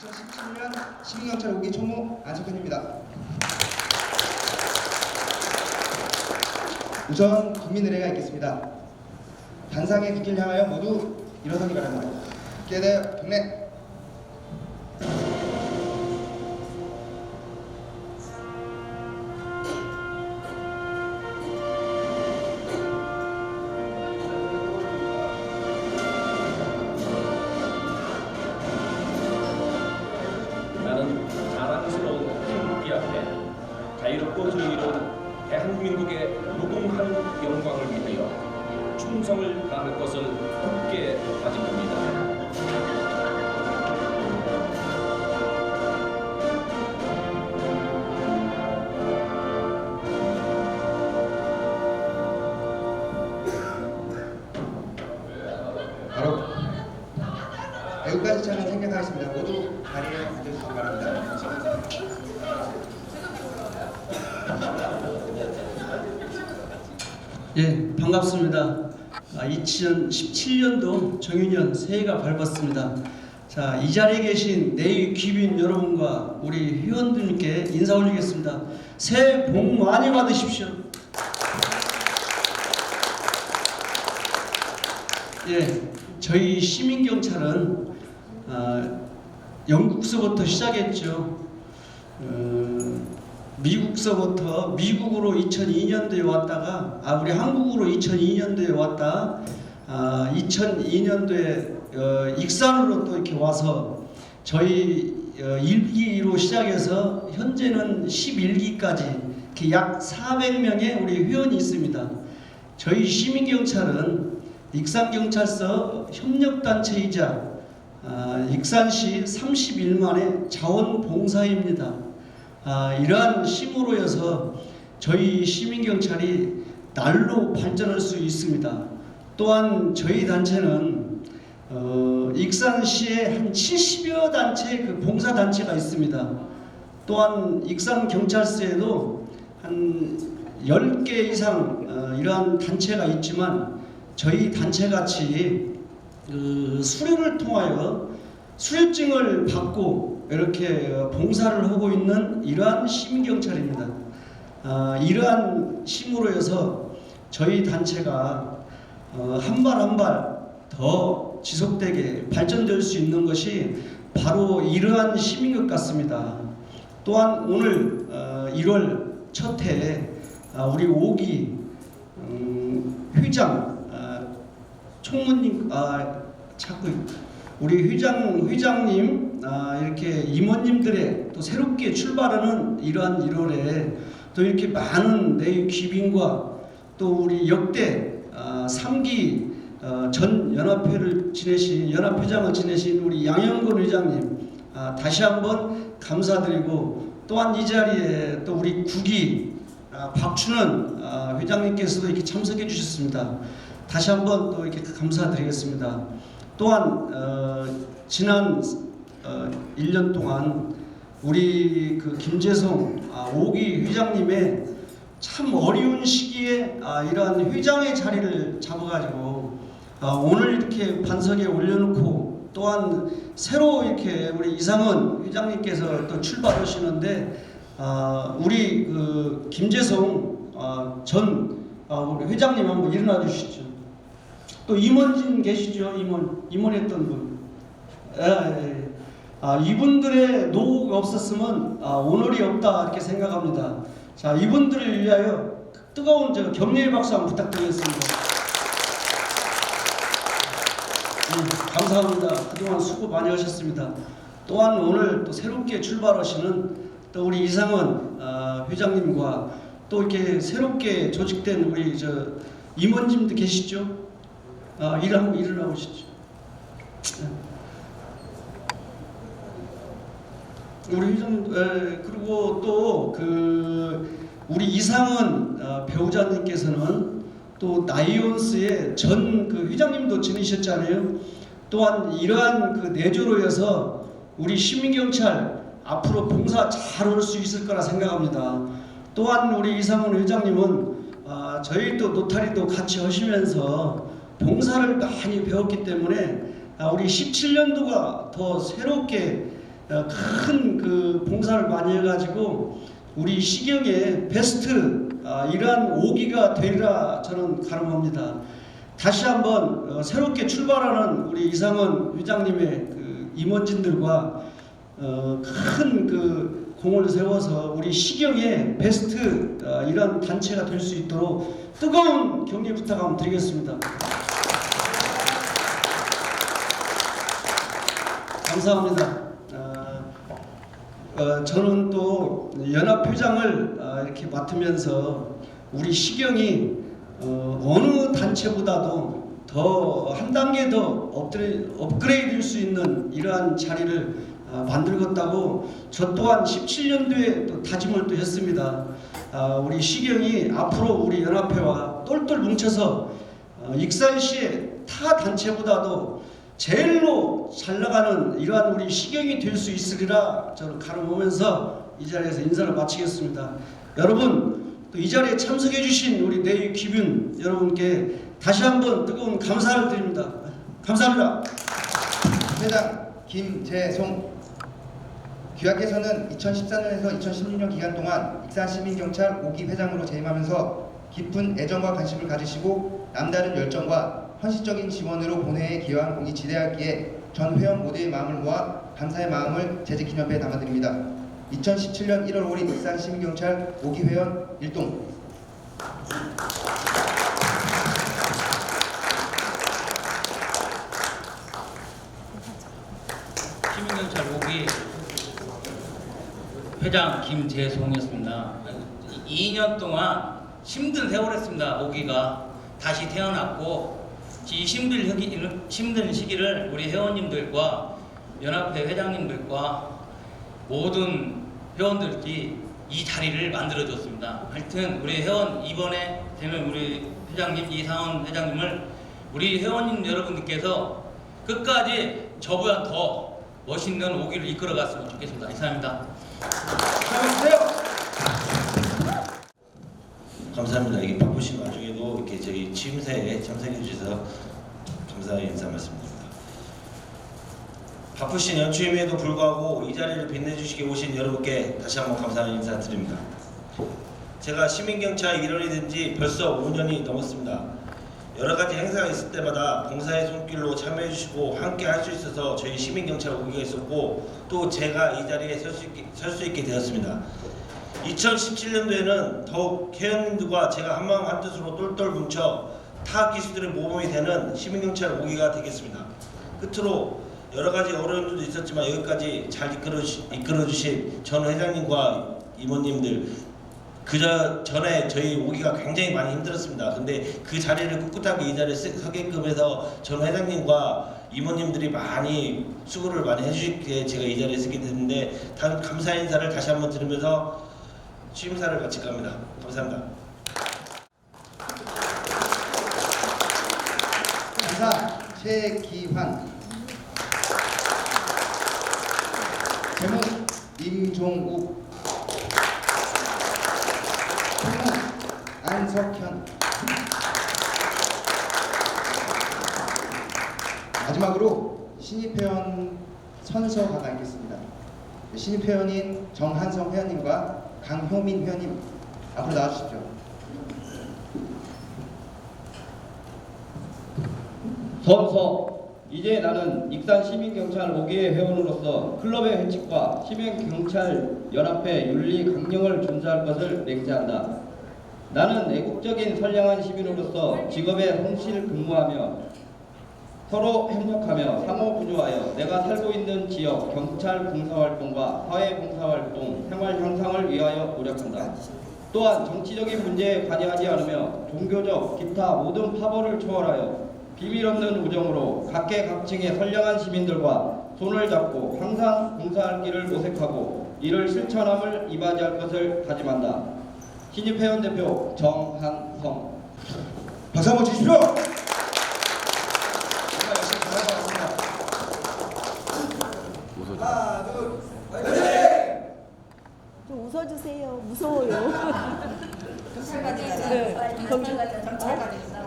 2017년 시민경찰 5기 총무 안석현입니다. 우선 국민 의례가 있겠습니다. 단상의 국기를 향하여 모두 일어서기 바랍니다. 대해 경례. 충성을 다할 것을 굳게 다짐합니다. 바로 애국가시 차는 생략하겠습니다. 모두 자리에 앉아주시기 바랍니다. 예, 반갑습니다. 아, 2017년도 정유년 새해가 밝았습니다. 자, 이 자리에 계신 내일 귀빈 여러분과 우리 회원들께 인사 올리겠습니다. 새해 복 많이 받으십시오. 예, 저희 시민경찰은 아, 영국서부터 시작했죠. 어, 미국서부터 미국으로 2002년도에 왔다가 아 우리 한국으로 2002년도에 왔다 아 2002년도에 어, 익산으로 또 이렇게 와서 저희 어, 1기로 시작해서 현재는 11기까지 이렇게 약 400명의 우리 회원이 있습니다. 저희 시민경찰은 익산경찰서 협력단체이자 아, 익산시 31만의 자원봉사입니다. 아, 이러한 힘으로여서 저희 시민경찰이 날로 발전할 수 있습니다. 또한 저희 단체는 어, 익산시에 한 70여 단체 그 봉사 단체가 있습니다. 또한 익산 경찰서에도 한 10개 이상 어, 이러한 단체가 있지만 저희 단체 같이 그 수료를 통하여 수료증을 받고 이렇게 어, 봉사를 하고 있는 이러한 시민경찰입니다. 아, 이러한 힘으로여서 저희 단체가 어, 한발 한 발 더 지속되게 발전될 수 있는 것이 바로 이러한 힘인 것 같습니다. 또한 오늘 어, 1월 첫 해에 아, 우리 오기 음, 회장 아, 총무님 아 자꾸 우리 회장 회장님 아, 이렇게 임원님들의 또 새롭게 출발하는 이러한 1월에 또 이렇게 많은 내 귀빈과 또 우리 역대 아, 3기 어, 전 연합회를 지내신 연합회장을 지내신 우리 양영건 회장님 아, 다시 한번 감사드리고 또한 이 자리에 또 우리 국기 아, 박춘원 아, 회장님께서도 이렇게 참석해 주셨습니다. 다시 한번 또 이렇게 감사드리겠습니다. 또한 어, 지난 어, 1년 동안 우리 그 김재성 아, 오기 회장님의 참 어려운 시기에 아, 이러한 회장의 자리를 잡아가지고 아, 오늘 이렇게 반석에 올려놓고 또한 새로 이렇게 우리 이상은 회장님께서 또 출발하시는데 아, 우리 그 김재성 아, 전 아, 우리 회장님 한번 일어나 주시죠. 또 임원진 계시죠? 임원 임원했던 분. 예, 예, 예. 아, 이분들의 노고가 없었으면 아, 오늘이 없다 이렇게 생각합니다. 자, 이분들을 위하여 뜨거운 저 격려의 박수 한번 부탁드리겠습니다. 음, 감사합니다. 그동안 수고 많이 하셨습니다. 또한 오늘 또 새롭게 출발하시는 또 우리 이상원 아, 회장님과 또 이렇게 새롭게 조직된 우리 저 임원님도 계시죠? 아, 일 한번 일어나 보시죠. 우리 회장님, 에, 그리고 또 그 우리 이상은 어, 배우자님께서는 또 나이온스의 전 그 회장님도 지내셨잖아요. 또한 이러한 그 내조로여서 우리 시민경찰 앞으로 봉사 잘 올 수 있을 거라 생각합니다. 또한 우리 이상훈 회장님은 아, 저희 또 노타리도 같이 하시면서 봉사를 많이 배웠기 때문에 아, 우리 17년도가 더 새롭게 큰 그 봉사를 많이 해가지고 우리 시경의 베스트 아, 이러한 오기가 되리라 저는 가름합니다. 다시 한번 어, 새롭게 출발하는 우리 이상원 회장님의 그 임원진들과 어, 큰그 공을 세워서 우리 시경의 베스트 어, 이런 단체가 될 수 있도록 뜨거운 격려 부탁 한번 드리겠습니다. 감사합니다. 어, 어, 저는 또 연합회장을 어, 이렇게 맡으면서 우리 시경이 어, 어느 단체보다도 더 한 단계 더 업그레, 업그레이드될 수 있는 이러한 자리를 어, 만들겠다고 저 또한 17년도에 또 다짐을 또 했습니다. 아, 우리 시경이 앞으로 우리 연합회와 똘똘 뭉쳐서 어, 익산시의 타 단체보다도 제일로 잘 나가는 이러한 우리 시경이 될 수 있으리라 저는 가름보면서 이 자리에서 인사를 마치겠습니다. 여러분 또 이 자리에 참석해 주신 우리 내일 기분 여러분께 다시 한번 뜨거운 감사를 드립니다. 감사합니다. 회장 김재송 귀하께서는 2014년에서 2016년 기간 동안 익산시민경찰 5기 회장으로 재임하면서 깊은 애정과 관심을 가지시고 남다른 열정과 헌신적인 지원으로 본회에 기여한 공이 지대하기에 전 회원 모두의 마음을 모아 감사의 마음을 재직기념회에 담아드립니다. 2017년 1월 5일 익산 시민경찰 5기 회원 일동 시민경찰 5기 회장 김재송이었습니다. 2년 동안 힘든 세월했습니다. 5기가 다시 태어났고 이 시기- 힘든 시기를 우리 회원님들과 연합회 회장님들과 모든 회원들이 이 자리를 만들어줬습니다. 하여튼 우리 회원 이번에 되면 우리 회장님 이상원 회장님을 우리 회원님 여러분들께서 끝까지 저보다 더 멋있는 오기를 이끌어갔으면 좋겠습니다. 이상입니다. 감사합니다. 이게 바쁘신 와중에 도 이렇게 저희 취임새에 참석해 주셔서 감사의 인사 말씀드립니다. 바쁘신 연초임에도 불구하고 이 자리를 빛내주시게 오신 여러분께 다시 한번 감사의 인사 드립니다. 제가 시민경찰 일원이 된 지 벌써 5년이 넘었습니다. 여러 가지 행사가 있을 때마다 봉사의 손길로 참여해 주시고 함께 할 수 있어서 저희 시민경찰 오기가 있었고 또 제가 이 자리에 설 수 있게, 설 수 있게 되었습니다. 2017년도에는 더욱 회원님들과 제가 한마음 한뜻으로 똘똘 뭉쳐 타 기수들의 모범이 되는 시민경찰 오기가 되겠습니다. 끝으로 여러 가지 어려움도 있었지만 여기까지 잘 이끌어, 주신 전 회장님과 임원님들 그저 전에 저희 오기가 굉장히 많이 힘들었습니다. 근데 그 자리를 꿋꿋하게 이 자리에 쓰- 서게끔 해서 전 회장님과 임원님들이 많이 수고를 많이 해주시기에 제가 이 자리에 서게 됐는데 단 감사 인사를 다시 한번 드리면서 취임사를 마칠까 합니다. 감사합니다. 감사 최기환 제목 임종욱 총무 안석현 마지막으로 신입 회원 선서가 있겠습니다. 신입 회원인 정한성 회원님과 강효민 회원님 앞으로 나와주십시오. 선서 이제 나는 익산 시민경찰 5기의 회원으로서 클럽의 회칙과 시민경찰 연합회 윤리 강령을 준수할 것을 맹세한다. 나는 애국적인 선량한 시민으로서 직업에 성실 근무하며 서로 협력하며 상호 부조하여 내가 살고 있는 지역 경찰 봉사활동과 사회 봉사활동 생활 향상을 위하여 노력한다. 또한 정치적인 문제에 관여하지 않으며 종교적 기타 모든 파벌을 초월하여 비밀 없는 우정으로 각계각층의 선량한 시민들과 손을 잡고 항상 봉사할 길을 모색하고 이를 실천함을 이바지할 것을 다짐한다. 신입회원 대표 정한성 박수 한번 주십시오. 정말 열심히 잘할 것 같습니다. 하나, 둘, 화이팅! 좀 웃어주세요. 무서워요. 경찰관이잖아. 네. 경찰관이잖아.